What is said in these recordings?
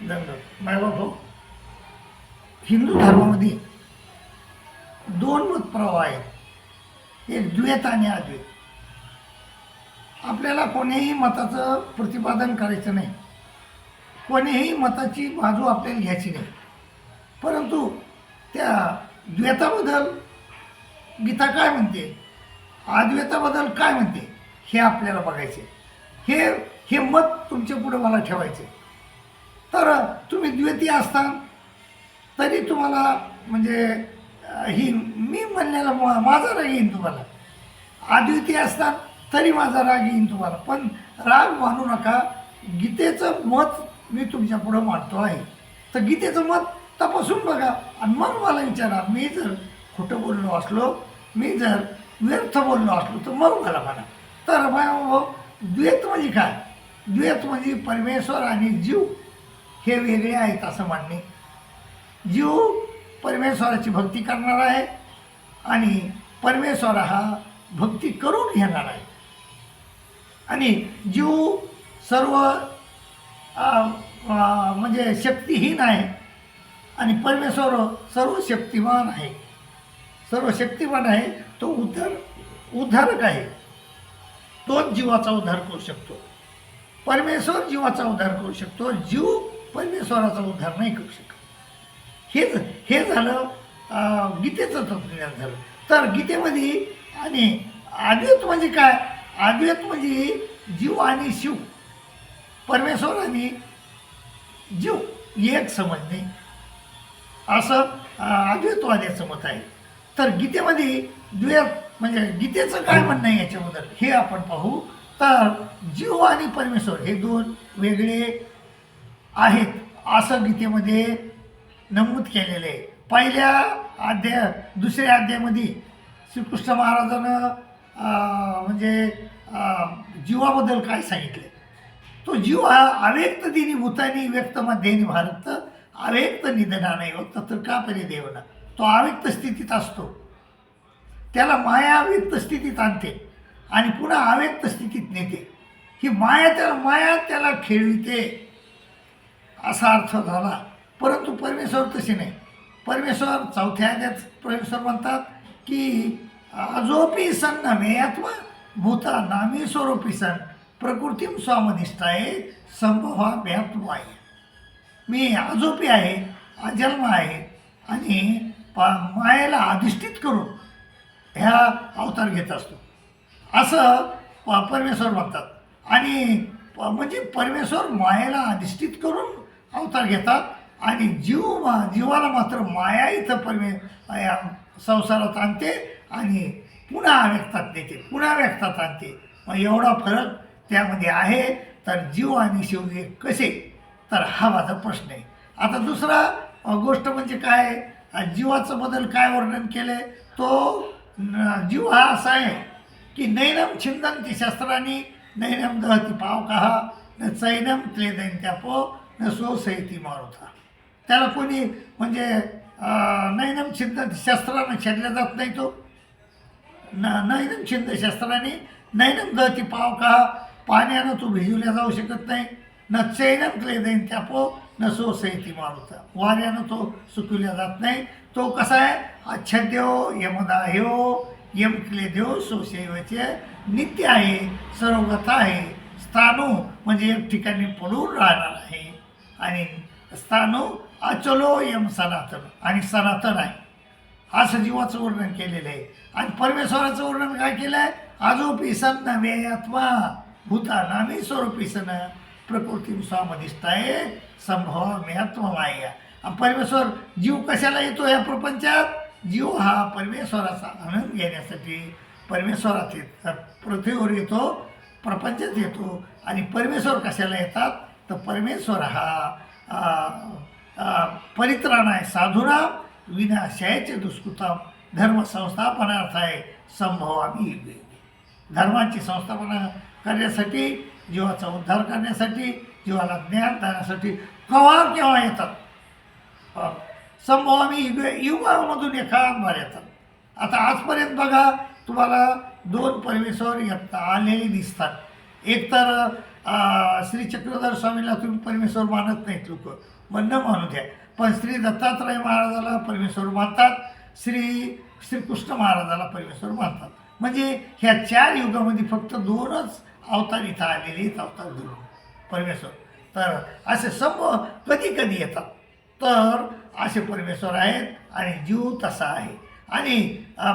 धन्यवाद. मायबाप हिंदू धर्मामध्ये दोन मत प्रवाह आहेत. एक द्वैत आणि अद्वैत. आपल्याला कोणीही मताचं प्रतिपादन करायचं नाही. कोणीही मताची बाजू आपल्याला घ्यायची नाही. परंतु त्या द्वैताबद्दल गीता काय म्हणते? अद्वैताबद्दल काय म्हणते? हे आपल्याला बघायचे हे हे मत तुमच्यापुढे मला ठेवायचे तर तुम्ही द्वितीय असता तरी तुम्हाला म्हणजे ही मी म्हणलेला मा- माझा राग येईन तुम्हाला. अद्वितीय असतात तरी माझा राग येईन तुम्हाला. पण राग मानू नका गीतेचं मत मी तुमच्या पुढं मांडतो आहे. तर गीतेचं मत तपासून बघा आणि मग मला विचारा मी जर खोटं बोललो असलो मी जर व्यर्थ बोललो असलो तर मग मला म्हणा. तर भाऊ द्वैत म्हणजे काय? द्वैत म्हणजे परमेश्वर आणि जीव. हे वेगळे आहेत असं मानणे. जीव परमेश्वराची भक्ती करणार आहे आणि परमेश्वर हा भक्ती करून घेणार आहे. आणि जीव सर्व म्हणजे शक्तिहीन आहे आणि परमेश्वर सर्व शक्तिमान आहे. सर्व शक्तिमान आहे तो उद्धार उद्धारक आहे. तोच जीवाचा उद्धार करू शकतो. परमेश्वर जीवाचा उद्धार करू शकतो. जीव परमेश्वराचा उद्धार नाही करू शकत. हेच हे झालं गीतेचं तत्वज्ञान झालं. तर गीतेमध्ये आणि अद्वैत म्हणजे काय? अद्वैत म्हणजे जीव आणि शिव. परमेश्वर आणि जीव एक समजणे. असं अद्वैतवाद्याचं मत आहे. तर गीतेमध्ये द्वैत म्हणजे गीतेचं काय म्हणणं आहे याच्याबद्दल हे आपण पाहू. तर जीव आणि परमेश्वर हे दोन वेगळे आहेत असं गीतेमध्ये नमूद केलेलं आहे पहिल्या अध्याय दुसऱ्या अध्यायामध्ये श्रीकृष्ण महाराजानं म्हणजे जीवाबद्दल काय सांगितले तो जीव हा अव्यक्त दिनी भूतानी व्यक्त मध्येनी भारत अव्यक्त निधना नाही होत तर का परिदेवना तो अव्यक्त स्थितीत असतो. त्याला माया अव्यक्त स्थितीत आणते आणि पुन्हा अव्यक्त स्थितीत नेते. ही माया त्याला माया त्याला खेळविते. असा अर्थ झाला. परंतु परमेश्वर तसे नाही. परमेश्वर चौथ्या त्यात परमेश्वर म्हणतात की अजोपी सन नव्हे भूता नामी स्वरूपी सण प्रकृतीम स्वामनिष्ठाय संभवा व्याप्तवाय. मी आजोपी आहे अजन्म आहे आणि पा मायेला अधिष्ठित करून ह्या अवतार घेत असतो. असं परमेश्वर म्हणतात. आणि प- म्हणजे परमेश्वर मायेला अधिष्ठित करून अवतार घेतात आणि जीव मा जीवाला मात्र माया इथं परमे संसारात आणते आणि पुन्हा व्यक्तात नेते पुन्हा व्यक्तात आणते. मग एवढा फरक त्यामध्ये आहे. तर जीव आणि शिव हे कसे? तर हा माझा प्रश्न आहे. आता दुसरा गोष्ट म्हणजे काय? जीवाचं बदल काय वर्णन केलं? आहे तो जीव हा असा आहे की नैनम छिंदंती शस्त्रांनी नैनम दहती पावकाहा न चैनम क्लेदैन त्यापो न सोसयती मारुता त्याला कोणी म्हणजे नैनम छिंद शस्त्रानं छेडला जात नाही तो. न नैनम छिंद शस्त्राने नैनम गती पाव का पाण्यानं तो भिजवल्या जाऊ शकत नाही. न चैनम त्या त्यापो न सोसयती मारुता वाऱ्यानं तो सुकविल्या जात नाही. तो कसा आहे? आच्छाद्यो यमदाह्यो यम क्ले देव सोसेवचे नित्य आहे सर्वगत आहे स्थानू म्हणजे एक ठिकाणी पडून राहणार आहे. आणि स्थानो अचलो यम सनातन. आणि सनातन आहे. असं जीवाचं वर्णन केलेलं आहे. आणि परमेश्वराचं वर्णन काय केलं आहे आजोपी सन नव्हे अथवा भूता नामी स्वरूपी सन प्रकृती स्वामधिष्ठाय संभव मेहत्वमाया आणि परमेश्वर जीव कशाला येतो या प्रपंचात? जीव हा परमेश्वराचा आनंद घेण्यासाठी परमेश्वरात येत पृथ्वीवर येतो प्रपंचात येतो. आणि परमेश्वर कशाला येतात? तर परमेश्वर हा परित्राण आहे. साधुराम विनाशयाचे दुष्कृतम धर्म संस्थापनार्थाय संभवामी युगे धर्माची संस्थापना करण्यासाठी जीवाचा उद्धार करण्यासाठी जीवाला ज्ञान देण्यासाठी कवा केव्हा येतात? अ, संभवामी युग युगामधून एखादबार येतात. आता आजपर्यंत बघा तुम्हाला दोन परमेश्वर येत आलेले दिसतात. एक तर श्री चक्रधर स्वामीला तुम्ही परमेश्वर मानत नाहीत लोक. म्हणणं मानू द्या. पण श्री दत्तात्रय महाराजाला परमेश्वर मानतात. श्री श्रीकृष्ण महाराजाला परमेश्वर मानतात. म्हणजे ह्या चार युगामध्ये फक्त दोनच अवतार इथं आलेले आहेत अवतार धरून परमेश्वर. तर असे सर्व कधी कधी येतात. तर असे परमेश्वर आहेत आणि जीव तसा आहे. आणि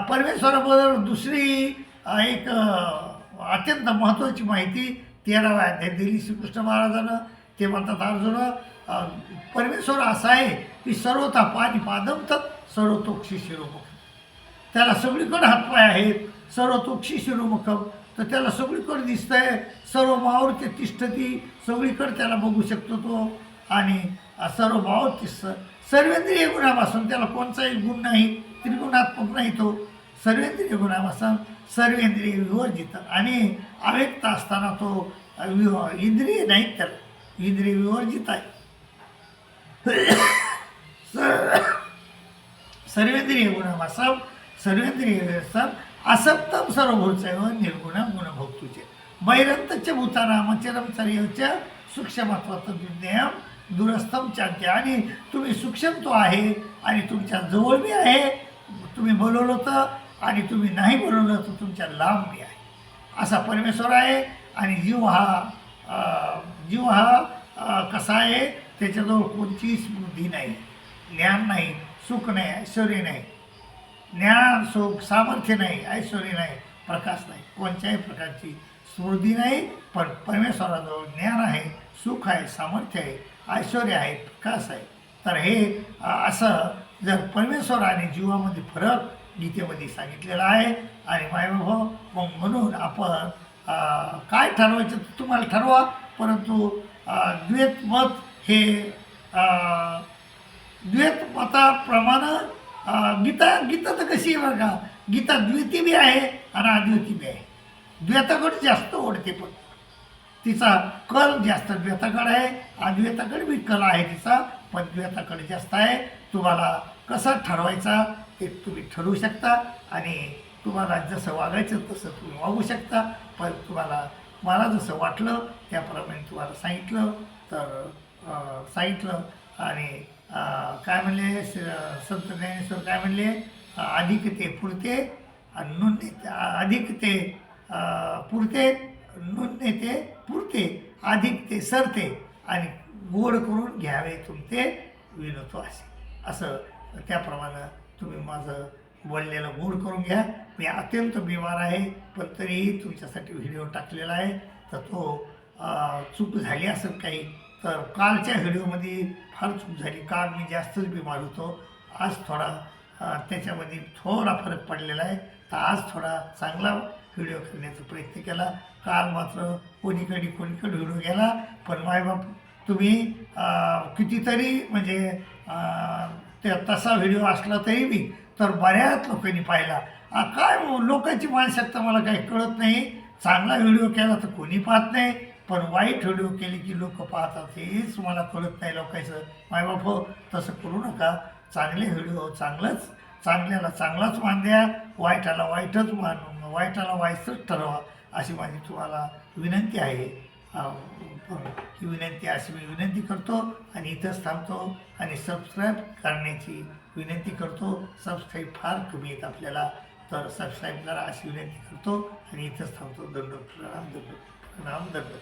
परमेश्वराबरोबर दुसरी एक अत्यंत महत्त्वाची माहिती तेरावा आहे दिली श्रीकृष्ण महाराजानं ते म्हणतात अर्जुन परमेश्वर असा आहे की सर्वता पाणी पादम सर्वतोक्षी शिरोमुख. त्याला सगळीकडे हातपाय आहेत सर्व तोक्षी शिरोमुखम तर त्याला सगळीकडे दिसतंय सर्व मावरते तिष्ठती सगळीकडे त्याला बघू शकतो तो. आणि सर्व भाव तिस सर्वेंद्रिय गुणापासून त्याला कोणताही गुण नाही त्रिगुणात्मक नाही तो. सर्वेंद्रिय गुणापासून सर्वेंद्रिय विवर्जित. आणि अव्यक्त असताना तो विव इंद्रिय नाहीत तर इंद्रिय विवर्जित आहे. स- सर्वेंद्रिय गुणमासम सर्वेंद्रिय व्यवस्था असप्तम सर्वभूतैव निर्गुण गुणभोक्तुचे. बैरंतच भूतानामचरम चर्यच सूक्ष्मत्वात ज्ञेयम दुरस्तम चांत्य आणि तुम्ही सूक्ष्म तो आहे आणि तुमच्या जवळ बी आहे. तुम्ही बोलवलं तर आणि तुम्ही नाही बोलवलं तर तुमच्या लांब मी आहे. असा परमेश्वर आहे आणि जीव हा जीव हा कसा आहे त्याच्याजवळ कोणतीच बुद्धी नाही. ज्ञान नाही सुख नाही ऐश्वर्य नाही. ज्ञान सुख सामर्थ्य नाही ऐश्वर्य नाही प्रकाश नाही. कोणत्याही प्रकारची स्मृती नाही पण परमेश्वराजवळ ज्ञान आहे सुख आहे सामर्थ्य आहे ऐश्वर्य आहे प्रकाश आहे. तर हे असं जर परमेश्वर आणि जीवामध्ये फरक गीतेमध्ये सांगितलेलं आहे. आणि मायबाबा हो, मग म्हणून आपण काय ठरवायचं तुम्हाला ठरवा. परंतु द्वैतमत मत हे अ, मताप्रमाणे गीता गीता तर कशी आहे बघा गीता द्विती बी आहे आणि अद्वितीय बी आहे. द्वैताकडे जास्त ओढते पण. तिचा कल जास्त द्वैताकडे आहे. अद्वैताकडे बी कल आहे तिचा पण द्वैताकडे जास्त आहे. तुम्हाला कसा ठरवायचा? ते तुम्ही ठरवू शकता आणि तुम्हाला जसं वागायचं तसं तुम्ही वागू शकता. पण तुम्हाला मला जसं वाटलं त्याप्रमाणे तुम्हाला सांगितलं. तर सांगितलं आणि काय म्हणले स- संत ज्ञानेश्वर काय म्हणले अधिक ते पुरते आणि ते- अधिक ते पुरते नुन्ने ते पुरते अधिक ते सरते आणि गोड करून घ्यावे तुमचे विनोतो असे. असं त्याप्रमाणे तुम्ही माझं बोललेलं गोड करून घ्या. मी अत्यंत बिमार आहे पण तरीही तुमच्यासाठी व्हिडिओ टाकलेला आहे. तर तो चूक झाली असेल काही तर कालच्या व्हिडिओमध्ये फार चूक झाली. काल मी जास्तच बिमार होतो. आज थोडा त्याच्यामध्ये थोडा फरक पडलेला आहे. तर आज थोडा चांगला व्हिडिओ करण्याचा प्रयत्न केला. काल मात्र कोणीकडे कोणीकडे व्हिडिओ गेला पण मायबाप तुम्ही कितीतरी म्हणजे त्या तसा व्हिडिओ असला तरी बी तर बऱ्याच लोकांनी पाहिला. काय लोकांची मानसिकता मला काही कळत नाही. चांगला व्हिडिओ केला तर कोणी पाहत नाही. पण वाईट व्हिडिओ केले की लोक पाहतात हेच मला कळत नाही लोकांचं. मायबाप हो तसं करू नका. चांगले व्हिडिओ चांगलंच चांगल्याला चांगलाच मान द्या. वाईटाला वाईटच मान वाईटाला वाईटच ठरवा अशी माझी तुम्हाला विनंती आहे. ही विनंती अशी मी विनंती करतो आणि इथंच थांबतो आणि सबस्क्राईब करण्याची विनंती करतो. सबस्क्राईब फार कमी आहेत आपल्याला तर सबस्क्राईब करा अशी विनंती करतो आणि इथंच थांबतो. दंड प्रणाम दंड प्रणाम दंड.